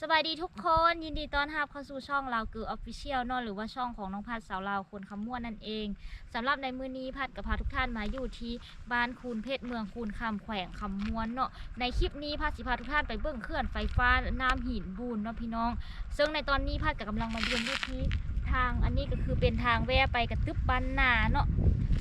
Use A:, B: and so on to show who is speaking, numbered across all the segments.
A: สบายดีทุกคนยินดีต้อนรับเข้าสู่ช่องเราคือออฟฟิเชียลเนอะหรือว่าช่องของน้องพัดสาวลาวคนคำม่วนนั่นเองสำหรับในมือนี้พัดกับพาทุกท่านมาอยู่ที่บ้านคูนเพชรเมืองคูนคำแขวงคำม่วนเนาะในคลิปนี้พัดสิพาทุกท่านไปเบื้องเคลื่อนไฟฟ้าน้ำหินบูนเนาะพี่น้อง ซึ่งในตอนนี้พัดกับกำลังมาเยือนอยู่ที่ ทางอันนี้ก็คือเป็นทางแวะไปกระตึบบ้านนาเนาะ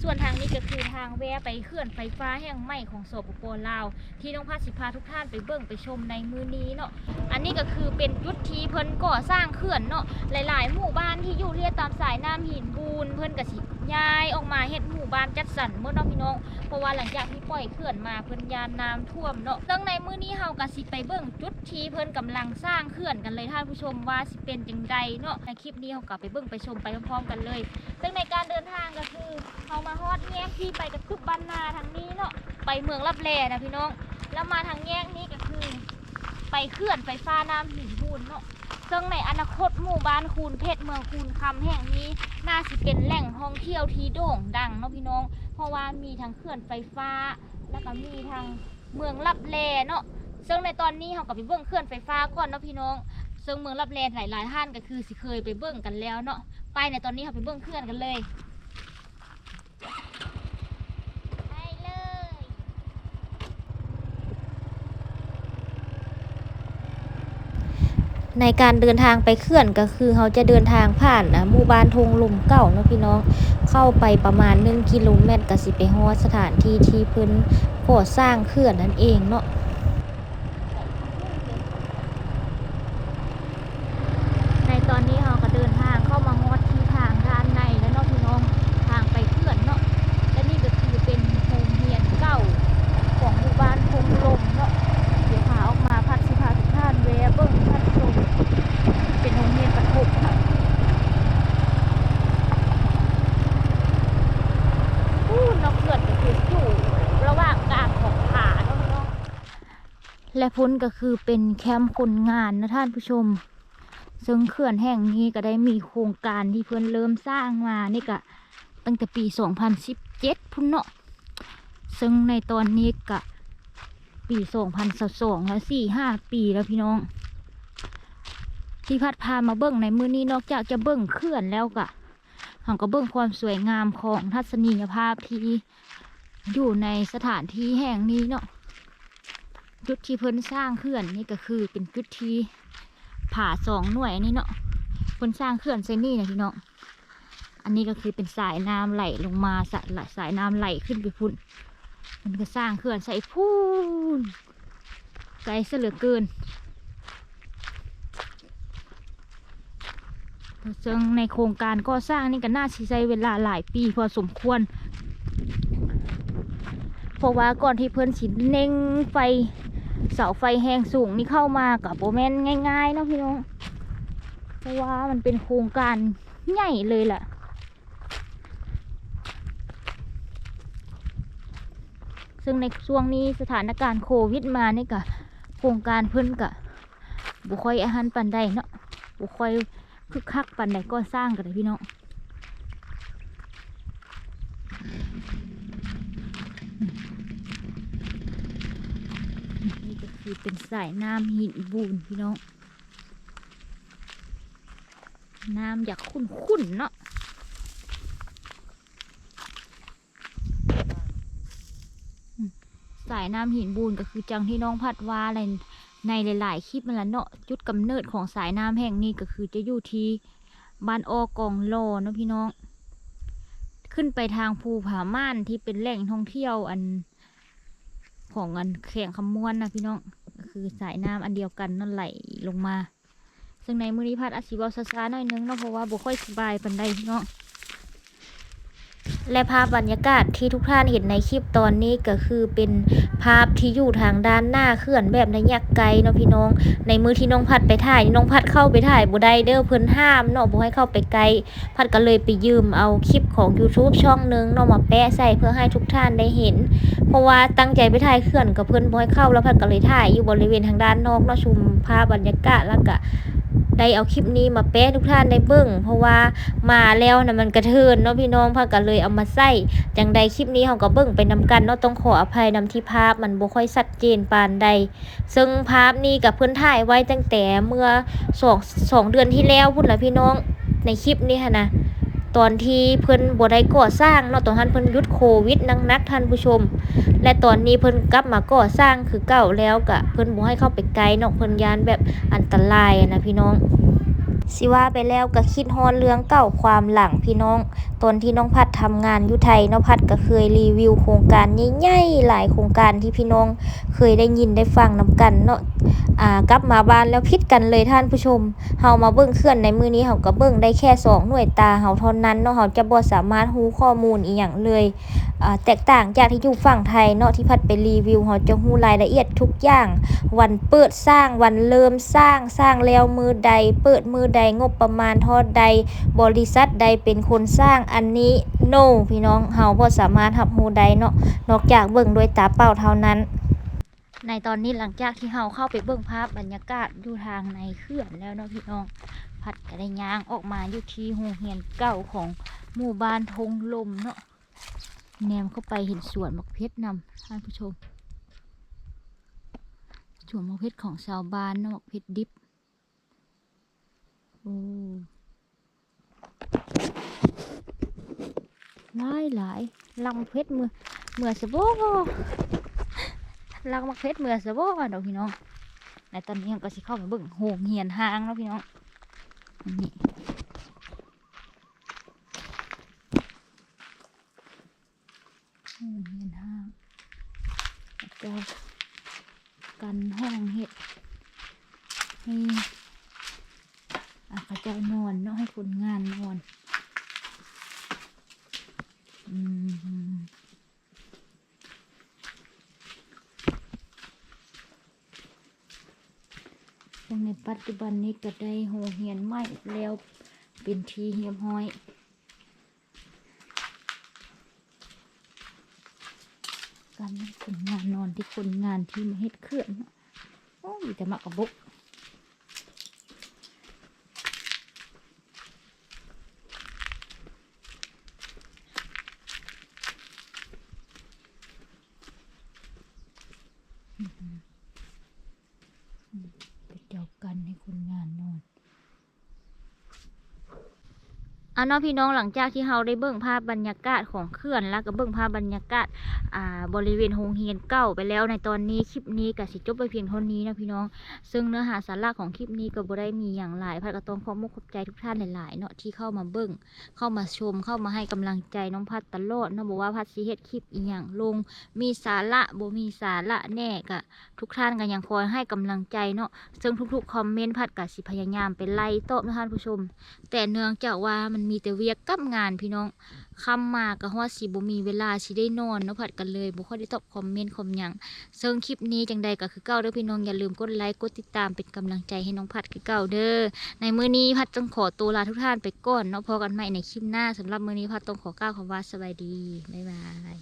A: ส่วนทางนี้ก็คือทางแวะไปเขื่อนไฟฟ้าแห่งใหม่ของโสปปลาว ที่น้องพัชสิพาทุกท่านไปเบิ่งไปชมในมือนี้เนาะอันนี้ก็คือเป็นยุทธีเพิ่นก่อสร้างเขื่อนเนาะหลาย ๆ หมู่บ้านที่อยู่เรียดตามสายน้ำหินบูนเพิ่นก็สิ ย้ายออกมาเฮ็ดหมู่บ้านจัดสรรเมื่อเนาะพี่น้องเพราะว่าหลังจากที่ปล่อยเขื่อนมาเพิ่นยานน้ำท่วมเนาะซึ่งในมื้อนี้เฮาก็สิไปเบิ่งจุดที่เพิ่นกำลังสร้างเขื่อนกันเลยท่านผู้ชมว่าสิเป็นจังใดเนาะในคลิปนี้เฮาก็ไปเบิ่งไปชมไปพร้อมๆกันเลยซึ่งในการเดินทางก็คือเฮามาฮอดแยกที่ไปกับคึบบ้านนาทางนี้เนาะไปเมืองลับแลนะพี่น้อง แล้วมาทางแยกนี้ก็คือ ไปเคลื่อนไฟฟ้าน้ำหินบูนเนาะ ซึ่งในอนาคตหมู่บ้านคูนเพชรเมืองคูนคำแห่งนี้น่าสิเป็นแหล่งท่องเที่ยวที่โด่งดังเนาะพี่น้อง เพราะว่ามีทั้งเขื่อนไฟฟ้า แล้วก็มีทางเมืองลับแลเนาะซึ่งในตอนนี้เรากับไปเบิ้งเขื่อนไฟฟ้าก่อนเนาะพี่น้อง ซึ่งเมืองลับแลหลายๆท่านก็คือสิเคยไปเบิ้งกันแล้วเนาะไปในตอนนี้เราไปเบิ้งเขื่อนกันเลย ไปเลย ในการเดินทางไปเขื่อนก็คือเขาจะเดินทางผ่านนะหมู่บ้านทงลมเก่าเนาะพี่น้องเข้าไปประมาณ1กิโลเมตรก็สิไปฮอดสถานที่ที่เพิ่นก่อสร้างเขื่อนนั่นเองเนาะในตอนนี้เราก็เดินทางเข้ามาฮอดที่ทางด้านในแล้วเนาะพี่น้องทางไปเขื่อนเนาะและนี่ก็คือเป็นโรงเรียนเก่าของหมู่บ้านทงลมเนาะเดี๋ยวพาออกมาพัดสิพาทุกท่านแวะเบิ่งพัดชม เป็นโรงเรียนประถมค่ะอู้นกเกิดก็คืออยู่ระหว่างกลางของผาเนาะพี่น้อง และพ้นก็คือเป็นแคมป์คนงานนะท่านผู้ชม ซึ่งเขื่อนแห่งนี้ก็ได้มีโครงการที่เพิ่อนเริ่มสร้างมานี่ก็ตั้งแต่ปี 2017 พุ่นเนาะ ซึ่งในตอนนี้ก็ปี 2022แล้ว4-5 ปีแล้วพี่น้อง ที่พัดพามาเบิ้งในมือนี้นอกจากจะเบิ้งเขื่อนแล้วก็เราก็เบิ้งความสวยงามของทัศนียภาพที่อยู่ในสถานที่แห่งนี้เนาะ จุดที่เพิ่นสร้างเขื่อนนี่ก็คือเป็นจุดที่ผาสองหน่วยนนี้เนาะเพิ่นสร้างเขื่อนเซนี่นะพี่น้องอันนี้ก็คือเป็นสายน้ำไหลลงมาสายสายน้ำไหลขึ้นไปพุ่นมันก็สร้างเขื่อนใส่พูนไกลเสียเหลือเกินซึ่งในโครงการก่อสร้างนี่ก็น่าใช้เวลาหลายปีพอสมควร เพราะว่าก่อนที่เพิ่อนสิเน่งไฟ เสาไฟแหงสูงนี่เข้ามากับโบแมนง่ายๆเนาะพี่น้องเพราะว่ามันเป็นโครงการใหญ่เลยแหละซึ่งในช่วงนี้สถานการณ์โควิดมานี่ก็โครงการเพิ่นก็บุคอยอาหารปันใดเนาะบุคอยคึกคักปันใดก็สร้างกันเลยพี่น้องนี่ก็ คือเป็นสายน้ำหินบูนพี่น้อง น้ำอยากขุ่นๆเนาะสายน้ำหินบูนก็คือจังที่น้องพัดว่าอะไรในหลาย ๆ คลิปมันละเนาะจุดกำเนิดของสายน้ำแห่งนี้ก็คือจะอยู่ที่บ้านออกองโลเนาะพี่น้อง ขึ้นไปทางภูผาม่านที่เป็นแหล่งท่องเที่ยวอัน ของอันแข่งคำม้วนนะพี่น้องก็คือสายน้ำอันเดียวกันนั่นไหลลงมา ซึ่งในมือนี้พัดอาชีวะซาๆหน่อยนึงเนาะเพราะว่าบุค่อยสบายปันใดพี่น้อง และภาพบรรยากาศที่ทุกท่านเห็นในคลิปตอนนี้ก็คือเป็นภาพที่อยู่ทางด้านหน้าเขื่อนแบบระยะไกลเนาะพี่น้อง ในมือที่น้องพัดไปถ่ายน้องพัดเข้าไปถ่ายบ่ได้เด้อเพิ่นห้ามเนาะบ่ให้เข้าไปไกล พัดก็เลยไปยืมเอาคลิปของ YouTube ช่องหนึงเนาะมาแปะใส่เพื่อให้ทุกท่านได้เห็น เพราะว่าตั้งใจไปถ่ายเขื่อนกับเพิ่นบ่ให้เข้าแล้วพัดก็เลยถ่ายอยู่บริเวณทางด้านนอกเนาะชมภาพบรรยากาศแล้วก็ ได้เอาคลิปนี้มาแปะทุกท่านได้เบิ่งเพราะว่ามาแล้วนะมันกระเทือนเนาะพี่น้องพากันเลยเอามาใส่จังใดคลิปนี้เขาก็เบิ่งไปนำกันเนาะต้องขออภัยนำที่ภาพมันบ่ค่อยชัดเจนปานใด ซึ่งภาพนี้กับเพื่อนถ่ายไว้ตั้งแต่เมื่อสองสองเดือนที่แล้วพุ่นละพี่น้องในคลิปนี้ค่ะนะ ตอนที่เพิ่นบ่ได้ก่อสร้างเนาะตอนนั้นเพิ่นยุดโควิดนักๆท่านผู้ชม และตอนนี้เพิ่นกลับมาก่อสร้างคือเก่าแล้วกะเพิ่นบ่ให้เข้าไปไกลเนาะเพิ่นยานแบบอันตรายนะพี่น้อง สิว่าไปแล้วก็คิดฮอนเรื่องเก่าความหลังพี่น้อง ตอนที่น้องพัดทำงานอยู่ไทยน้องพัดก็เคยรีวิวโครงการใหญ่ๆหลายโครงการที่พี่น้องเคยได้ยินได้ฟังนํกันเนาะอ่ากลับมาบ้านแล้วพิดกันเลยท่านผู้ชมเฮามาเบิ่งเคลื่อนในมือนี้เฮาก็เบิ่งได้แค่สองหน่วยตาเฮาเท่านั้นเนาะเฮาจะบ่สามารถรู้ข้อมูลอีหยังเลยอ่าแตกต่างจากที่อยู่ฝั่งไทยเนาะที่พัดไปรีวิวเฮาจะรู้รายละเอียดทุกอย่าง วันเปิดสร้างวันเริ่มสร้างสร้างแล้วมือใด เปิดมือใดงบประมาณเท่าใดบริษัทใดเป็นคนสร้างอันนี้โ no พี่น้องเฮาบ่สามารถรับรู้ได้เนาะนอกจากเบิ่งด้วยตาเปล่าเท่านั้น ในตอนนี้หลังจากที่เฮาเข้าไปเบิ่งภาพบรรยากาศอยู่ทางในเขื่อนแล้วเนาะพี่น้องพัดก็ได้ยางออกมาอยู่ที่โรงเรียนเก่าของหมู่บ้านทงลมเนาะแนมเข้าไปเห็นสวนมะเพชรนำท่านผู้ชมสวนมะเพชรของชาวบ้านเนาะมะเพชรดิบ หลายหลายลังมะเพชรเมื่อเมื่อสะโบลังมะเพชรเมื่อสะโบเนาะพี่น้องในตอนนี้เราก็สิเข้าไปเบิ่งโหงเหียนหางเนาะพี่น้องนี่โหงเหียนหางแล้วก็กันห้องเห็ด ให้ จนอนเนาะให้คนงานนอน อืมในปัจจุบันนี้ก็ได้โหเหียนใหมแล้วเป็นทีเหียบห้อยการให้คนงานนอนที่คนงานที่มาเฮ็ดเครื่องโอ้มีแต่มากระบก ไปเดียวกันให้คนงานนอน อะเนพี่น้องหลังจากที่เราได้เบิ่งภาพบรรยากาศของเขื่อนแล้วก็เบิ่งภาพบรรยากาศอ่าบริเวณโรงเรียนเก่าไปแล้วในตอนนี้คลิปนี้ก็สิจบไปเพียงเท่านี้นะพี่น้อง ซึ่งเนื้อหาสาระของคลิปนี้ก็บ่ได้มีอย่างหลายพัดก็ต้องขอมกขอบใจทุกท่านหลายๆเนาะที่เข้ามาเบิ่งเข้ามาชมเข้ามาให้กำลังใจน้องพัดตลอดเนาะบอกว่าพัดสิเฮ็ดคลิปอีหยังลง มีสาระบ่มีสาระแน่ก็ทุกท่านก็ยังคอยให้กำลังใจเนาะซึ่งทุกๆคอมเมนต์พัดกับสิพยายามไปไล่ตอบนะท่านผู้ชม แต่เนื่องจากว่ามันมีีแต่เวียกกับงานพี่น้องคำมาก็ฮอดสิบ่มีเวลาสิได้นอนเนาะพัดกันเลยบ่ค่อยได้ตอบคอมเมนต์คอมหยังซึ่งคลิปนี้จังใดก็คือเก่าเด้อพี่น้องอย่าลืมกดไลค์กดติดตามเป็นกำลังใจให้น้องพัดคือเก่าเด้อในมื้อนี้พัดต้องขอตัวลาทุกท่านไปก่อนเนาะพอกันใหม่ในคลิปหน้าสำหรับมื้อนี้พัดต้องขอกล่าวคำว่าสบายดีบ๊ายบาย